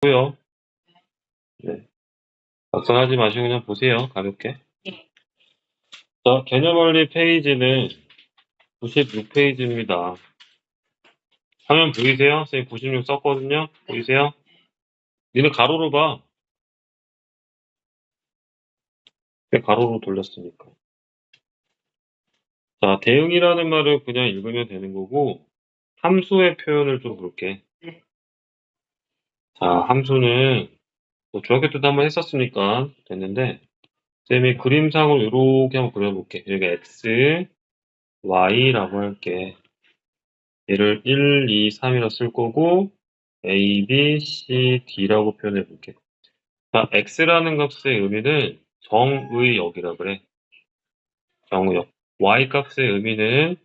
고요. 네. 작성하지 마시고 그냥 보세요. 가볍게. 네. 자, 개념원리 페이지는 96페이지입니다. 화면 보이세요? 선생님 96 썼거든요. 보이세요? 니네 가로로 봐. 왜 가로로 돌렸으니까. 자, 대응이라는 말을 그냥 읽으면 되는 거고, 함수의 표현을 좀 볼게. 네. 자, 함수는 뭐 중학교 때도 한번 했었으니까 됐는데, 쌤이 그림상으로 이렇게 한번 그려볼게. 여기가 x, y라고 할게. 얘를 1, 2, 3이라 쓸 거고, a, b, c, d라고 표현해 볼게. 자, x라는 값의 의미는 정의역이라 그래. 정의역. y 값의 의미는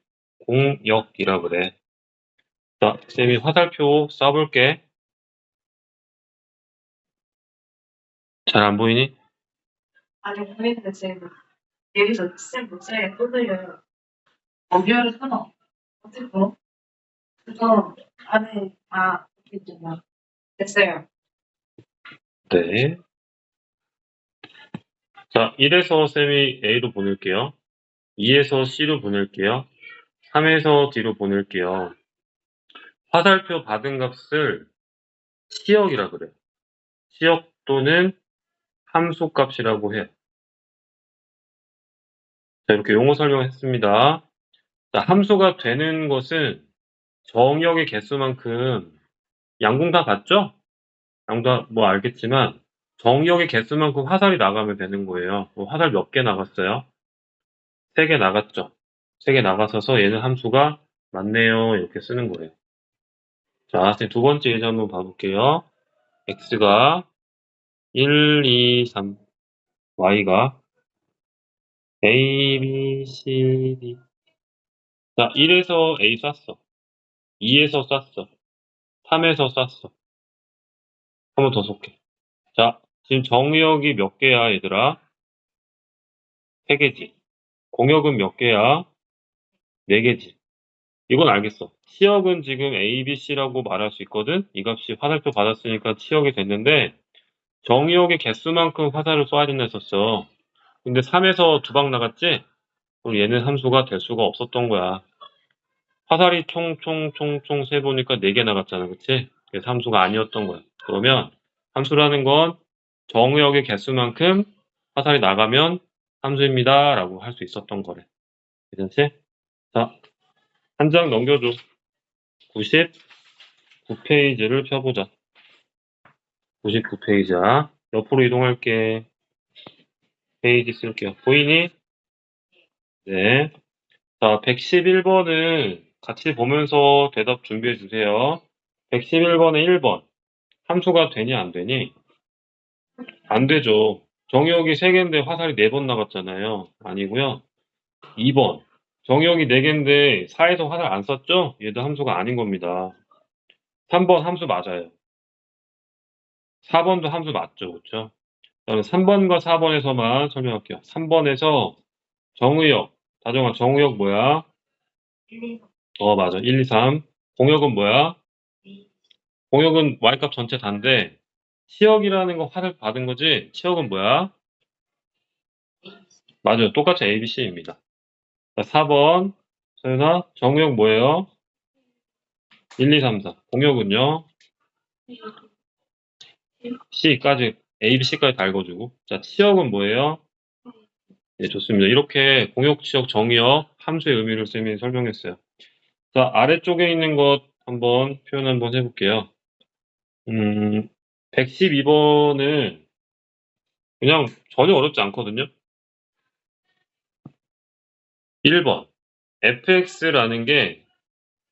공역이라 그래. 자, 쌤이 화살표 쏴볼게. 잘 안 보이니? 아니 보이는데 지금 여기서 쌤 목소리가 또 들려요. 어디를 끊어? 끊어? 그거 안에 아 있잖아. 됐어요. 네. 자, 1에서 쌤이 A로 보낼게요. 2에서 C로 보낼게요. 3에서 D로 보낼게요. 화살표 받은 값을 시역이라 그래요. 시역 또는 함수 값이라고 해요. 자, 이렇게 용어 설명했습니다. 자, 함수가 되는 것은 정역의 개수만큼 양궁 다 같죠? 양궁 다뭐 알겠지만 정역의 개수만큼 화살이 나가면 되는 거예요. 뭐 화살 몇 개 나갔어요? 세 개 나갔죠? 세 개 나가서서 얘는 함수가 맞네요. 이렇게 쓰는 거예요. 자, 선생님 두 번째 예제 한번 봐볼게요. x가 1, 2, 3, y가 a, b, c, d. 자, 1에서 a 쐈어. 2에서 쐈어. 3에서 쐈어. 한 번 더 쏠게. 자, 지금 정의역이 몇 개야, 얘들아? 세 개지. 공역은 몇 개야? 네 개지. 이건 알겠어. 치역은 지금 A, B, C라고 말할 수 있거든? 이 값이 화살표 받았으니까 치역이 됐는데, 정의역의 개수만큼 화살을 쏴야 된다 했었어. 근데 3에서 두 방 나갔지? 그럼 얘는 함수가 될 수가 없었던 거야. 화살이 총, 총, 총, 총 세보니까 4개 나갔잖아. 그치? 그래서 함수가 아니었던 거야. 그러면 함수라는 건 정의역의 개수만큼 화살이 나가면 함수입니다. 라고 할 수 있었던 거래. 괜찮지? 자, 한 장 넘겨줘. 99페이지를 펴보자. 99페이지야. 옆으로 이동할게. 페이지 쓸게요. 보이니? 네. 자, 111번은 같이 보면서 대답 준비해 주세요. 111번에 1번. 함수가 되니 안 되니? 안 되죠. 정역이 3개인데 화살이 4번 나갔잖아요. 아니고요. 2번. 정역이 4개인데 4에서 화살 안 썼죠? 얘도 함수가 아닌 겁니다. 3번 함수 맞아요. 4번도 함수 맞죠. 그렇죠? 그다음에 3번과 4번에서만 설명할게요. 3번에서 정의역. 다정아 정의역 뭐야? 1, 2, 어, 맞아. 1, 2, 3. 공역은 뭐야? 2, 공역은 y값 전체 단데 치역이라는 거 화살 받은 거지. 치역은 뭐야? 맞아요. 똑같이 A, B, C입니다. 4번. 서연아, 정의역 뭐예요? 1, 2, 3, 4. 공역은요? C까지, A, B, C까지 다 읽어주고. 자, 치역은 뭐예요? 네, 좋습니다. 이렇게 공역, 치역, 정의역, 함수의 의미를 쌤이 설명했어요. 자, 아래쪽에 있는 것 한번 표현 한번 해볼게요. 음, 112번은 그냥 전혀 어렵지 않거든요. 1번. fx라는 게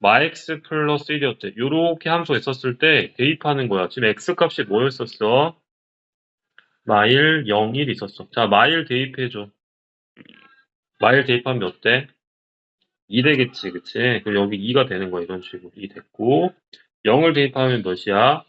마x 플러스 1이었대. 요렇게 함수가 있었을 때 대입하는 거야. 지금 x 값이 뭐였었어? 마일 0, 1 있었어. 자, 마일 대입해줘. 마일 대입하면 몇 대? 2 되겠지, 그치? 그럼 여기 2가 되는 거야, 이런 식으로. 2 됐고, 0을 대입하면 몇이야?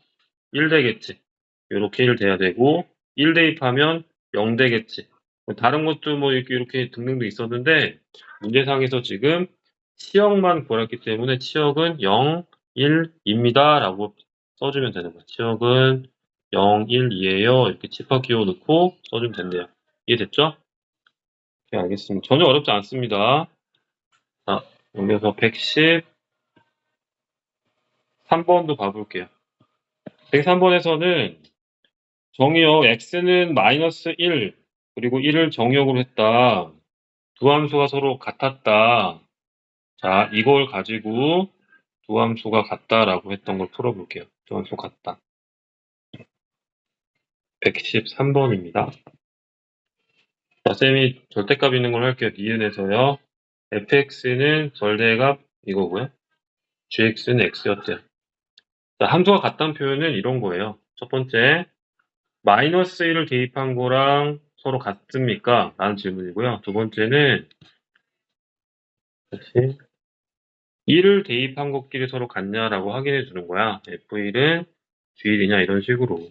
1 되겠지. 이렇게 1 돼야 되고, 1 대입하면 0 되겠지. 뭐 다른 것도 뭐 이렇게, 이렇게 등등도 있었는데, 문제상에서 지금 치역만 구했기 때문에 치역은 0, 1입니다. 라고 써주면 되는 거야. 치역은 0, 1, 2에요. 이렇게 집합 기호 넣고 써주면 된대요. 이해됐죠? 네, 알겠습니다. 전혀 어렵지 않습니다. 자, 여기서 113번도 봐볼게요. 103번에서는 정의역 x는 마이너스 1 그리고 1을 정의역으로 했다. 두 함수가 서로 같았다. 자, 이걸 가지고 두 함수가 같다라고 했던 걸 풀어볼게요. 두 함수 같다. 113번입니다. 자, 쌤이 절대값 있는 걸 할게요. 니은에서요. fx는 절대값 이거고요. gx는 x였대요. 자, 함수가 같다는 표현은 이런 거예요. 첫 번째, 마이너스 1을 대입한 거랑 서로 같습니까? 라는 질문이고요. 두 번째는 다시 1을 대입한 것끼리 서로 같냐라고 확인해 주는 거야. f1은 g1이냐 이런 식으로.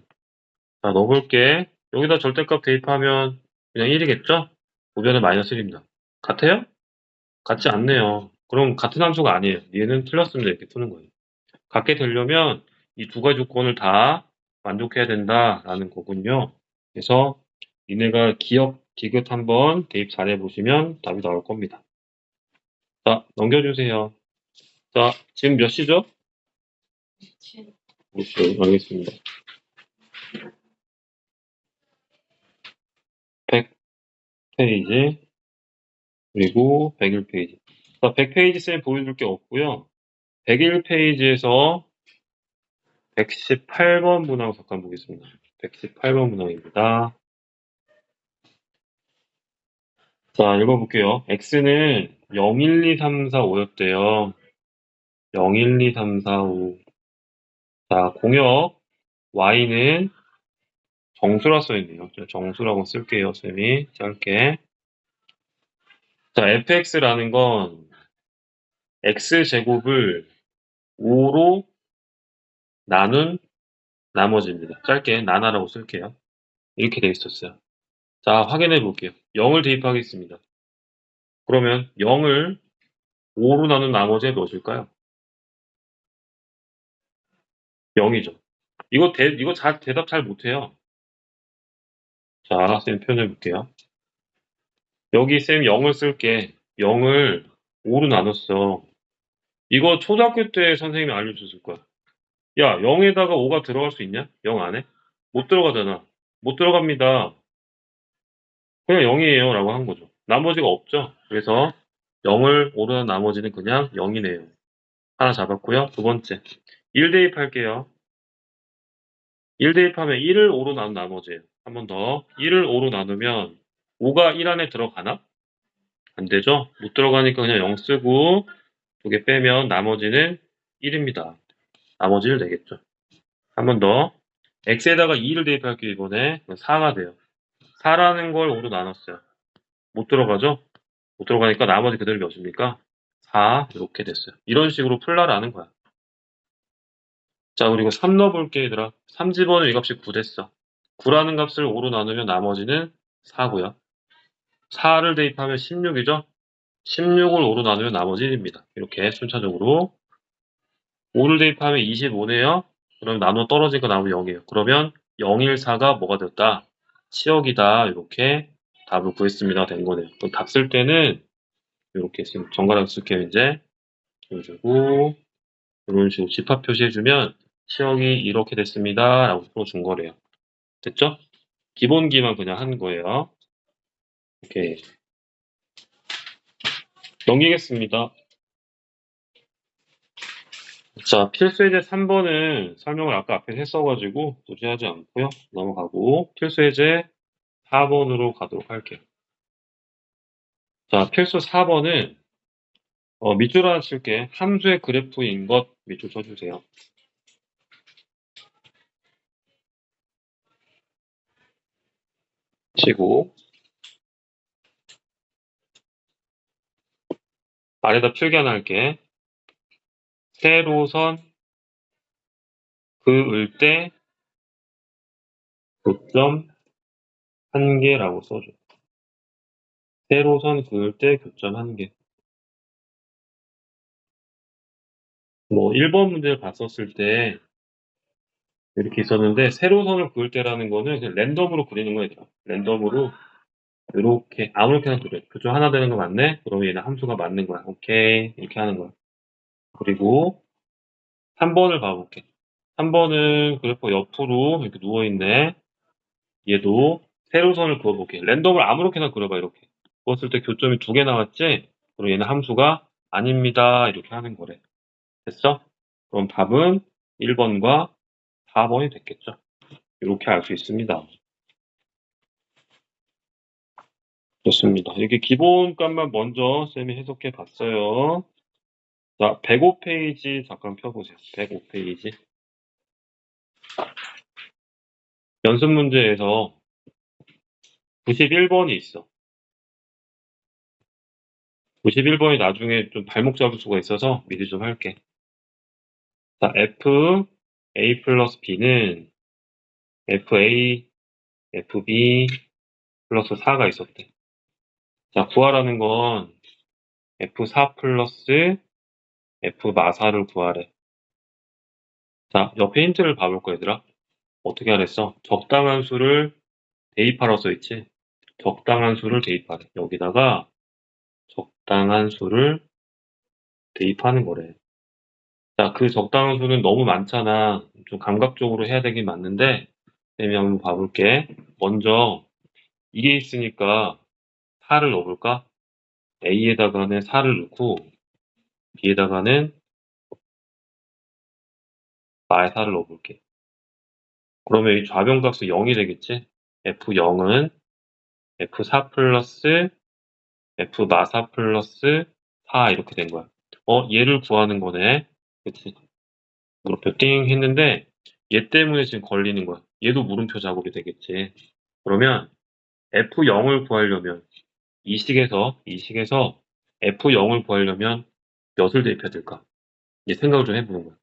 자, 넣어볼게. 여기다 절대값 대입하면 그냥 1이겠죠? 우변은 마이너스 1입니다. 같아요? 같지 않네요. 그럼 같은 함수가 아니에요. 얘는 틀렸습니다. 이렇게 푸는 거예요. 같게 되려면 이 두 가지 조건을 다 만족해야 된다라는 거군요. 그래서 니네가 기억, 디귿 한번 대입 잘 해 보시면 답이 나올 겁니다. 자, 넘겨주세요. 자, 지금 몇 시죠? 오케이, 알겠습니다. 100페이지, 그리고 101페이지. 자, 100페이지 쌤 보여줄 게 없고요. 101페이지에서 118번 문항 잠깐 보겠습니다. 118번 문항입니다. 자, 읽어볼게요. x는 0, 1, 2, 3, 4, 5였대요. 0, 1, 2, 3, 4, 5. 자, 공역 y는 정수라 써있네요. 저 정수라고 쓸게요, 쌤이. 짧게. 자, fx라는 건 x제곱을 5로 나눈 나머지입니다. 짧게 나나라고 쓸게요. 이렇게 돼 있었어요. 자, 확인해 볼게요. 0을 대입하겠습니다. 그러면 0을 5로 나눈 나머지에 몇일까요? 0이죠. 이거 대, 이거 잘, 대답 잘 못해요. 자, 쌤 표현해 볼게요. 여기 쌤 0을 쓸게. 0을 5로 나눴어. 이거 초등학교 때 선생님이 알려줬을 거야. 야, 0에다가 5가 들어갈 수 있냐? 0 안에? 못 들어가잖아. 못 들어갑니다. 그냥 0이에요. 라고 한 거죠. 나머지가 없죠. 그래서 0을 5로 난 나머지는 그냥 0이네요. 하나 잡았고요. 두 번째. 1 대입 할게요. 1 대입하면 1을 5로 나눈 나머지예요. 한번 더. 1을 5로 나누면 5가 1 안에 들어가나? 안 되죠? 못 들어가니까 그냥 0 쓰고 두 개 빼면 나머지는 1입니다. 나머지를 내겠죠. 한 번 더. x에다가 2를 대입할게요, 이번에. 4가 돼요. 4라는 걸 5로 나눴어요. 못 들어가죠? 못 들어가니까 나머지 그대로 몇입니까? 4, 이렇게 됐어요. 이런 식으로 풀라라는 거야. 자, 그리고 3 넣어볼게, 얘들아. 3 집어는 이 값이 9 됐어. 9라는 값을 5로 나누면 나머지는 4고요. 4를 대입하면 16이죠? 16을 5로 나누면 나머지 1입니다. 이렇게 순차적으로 5를 대입하면 25네요. 그럼 나눠 떨어지니까 나오면 0이에요. 그러면 0, 1, 4가 뭐가 됐다? 치역이다. 이렇게 답을 구했습니다. 된 거네요. 그럼 답 쓸 때는 이렇게 지금 정가락 쓸게요. 이제 그리고 이런 식으로 집합 표시해주면 치역이 이렇게 됐습니다. 라고 풀어준 거래요. 됐죠? 기본기만 그냥 한 거예요. 오케이. 넘기겠습니다. 자, 필수 예제 3번은 설명을 아까 앞에 했어가지고 도지하지 않고요. 넘어가고 필수 예제 4번으로 가도록 할게요. 자, 필수 4번은 어, 밑줄 하나 칠게. 함수의 그래프인 것 밑줄 쳐주세요. 치고 아래다 필기 하나 할게. 세로선 그을 때 교점 한 개라고 써줘. 세로선 그을 때 교점 한 개. 뭐 1번 문제를 봤었을 때 이렇게 있었는데 세로 선을 그을 때라는 거는 랜덤으로 그리는 얘들아. 랜덤으로 이렇게 아무렇게나 그려. 그중 하나 되는 거 맞네? 그러면 얘는 함수가 맞는 거야. 오케이. 이렇게 하는 거야. 그리고 3번을 봐볼게. 3번은 그래프 옆으로 이렇게 누워있네. 얘도 세로선을 그어볼게. 랜덤을 아무렇게나 그려봐 이렇게. 그었을 때 교점이 두 개 나왔지? 그럼 얘는 함수가 아닙니다. 이렇게 하는 거래. 됐어? 그럼 답은 1번과 4번이 됐겠죠. 이렇게 알 수 있습니다. 좋습니다. 이렇게 기본값만 먼저 쌤이 해석해 봤어요. 자, 105페이지 잠깐 펴보세요. 105페이지. 연습 문제에서 91번이 있어. 91번이 나중에 좀 발목 잡을 수가 있어서 미리 좀 할게. 자, f a 플러스 b는 fa, fb 플러스 4가 있었대. 자, 구하라는 건 f4 플러스 f 마사를 구하래. 자, 옆에 힌트를 봐볼 거야, 얘들아. 어떻게 하랬어? 적당한 수를 대입하라고 써있지? 적당한 수를 대입하래. 여기다가 적당한 수를 대입하는 거래. 자, 그 적당한 수는 너무 많잖아. 좀 감각적으로 해야 되긴 맞는데, 쌤이 한번 봐볼게. 먼저, 이게 있으니까 4를 넣어볼까? A에다가는 4를 넣고, B에다가는 마의 4를 넣어볼게. 그러면 이 좌변값은 0이 되겠지? F0은 F4 플러스 F 마사 플러스 4 이렇게 된 거야. 어, 얘를 구하는 거네. 그치? 물음표 띵 했는데 얘 때문에 지금 걸리는 거야. 얘도 물음표 작업이 되겠지. 그러면 F0을 구하려면 이 식에서 이 식에서 F0을 구하려면 몇을 대입해야 될까? 이제 생각을 좀 해보는 거야.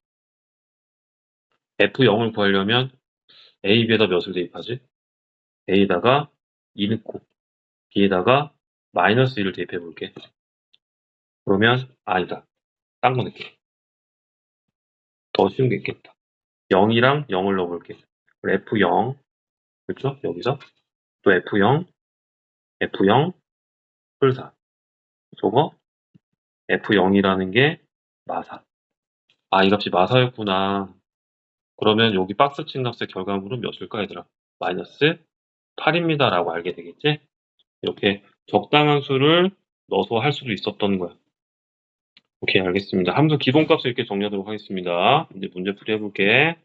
F0을 구하려면 A, B에다 몇을 대입하지? A에다가 2 넣고 B에다가 마이너스 1을 대입해 볼게. 그러면 아니다. 딴 거 넣게. 더 쉬운 게 있겠다. 0이랑 0을 넣어볼게. F0 그렇죠? 여기서 또 F0 F0 풀4 저거 F0이라는 게 마사. 아, 이 값이 마사였구나. 그러면 여기 박스 친 값의 결과물은 몇일까 얘들아? 마이너스 8입니다 라고 알게 되겠지? 이렇게 적당한 수를 넣어서 할 수도 있었던 거야. 오케이, 알겠습니다. 함수 기본값을 이렇게 정리하도록 하겠습니다. 이제 문제 풀이 해볼게.